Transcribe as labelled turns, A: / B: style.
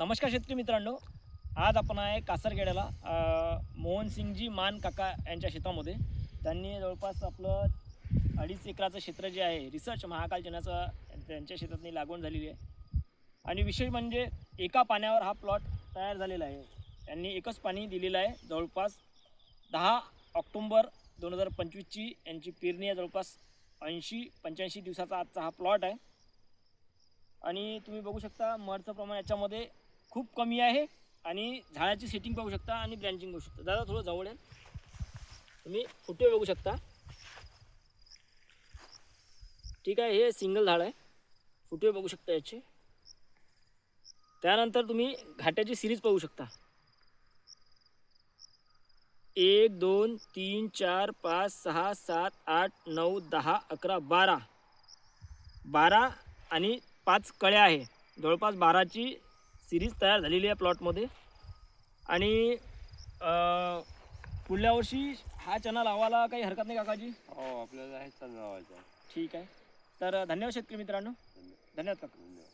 A: नमस्कार शेतकरी मित्रांनो. आज आपण आहे कासरगेड्याला. मोहनसिंगजी मान काका यांच्या शेतामध्ये. त्यांनी जवळपास आपलं अडीच एकराचं क्षेत्र जे आहे रिसर्च महाकाल जनाचं त्यांच्या शेतातनी लागवण झालेली आहे. आणि विशेष म्हणजे एका पाण्यावर हा प्लॉट तयार झालेला आहे. त्यांनी एकच पाणी दिलेलं आहे. जवळपास दहा ऑक्टोंबर दोन हजार पंचवीसची यांची पेरणी आहे. जवळपास ऐंशी पंच्याऐंशी दिवसाचा आजचा हा प्लॉट आहे. आणि तुम्ही बघू शकता मडचं प्रमाण याच्यामध्ये खूप कमी आहे आणि झाडाची सेटिंग पाहू शकता आणि ब्रँचिंग बघू शकता. दादा थोडं जवळ आहे तुम्ही फुटे बघू शकता. ठीक आहे हे सिंगल झाड आहे. फुटे बघू शकता याचे. त्यानंतर तुम्ही घाट्याची सिरीज पाहू शकता. एक दोन तीन चार पाच सहा सात आठ नऊ दहा अकरा बारा. बारा आणि पाच कळ्या आहे. जवळपास बाराची सिरीज तयार झालेली आहे प्लॉटमध्ये आणि पुढल्या वर्षी हा चना लावायला काही हरकत नाही काकाजी?
B: हो आपल्याला आहे चंद्रावायचा
A: ठीक आहे. तर धन्यवाद शेतकरी मित्रांनो. धन्यवाद काका.
B: धन्यवाद.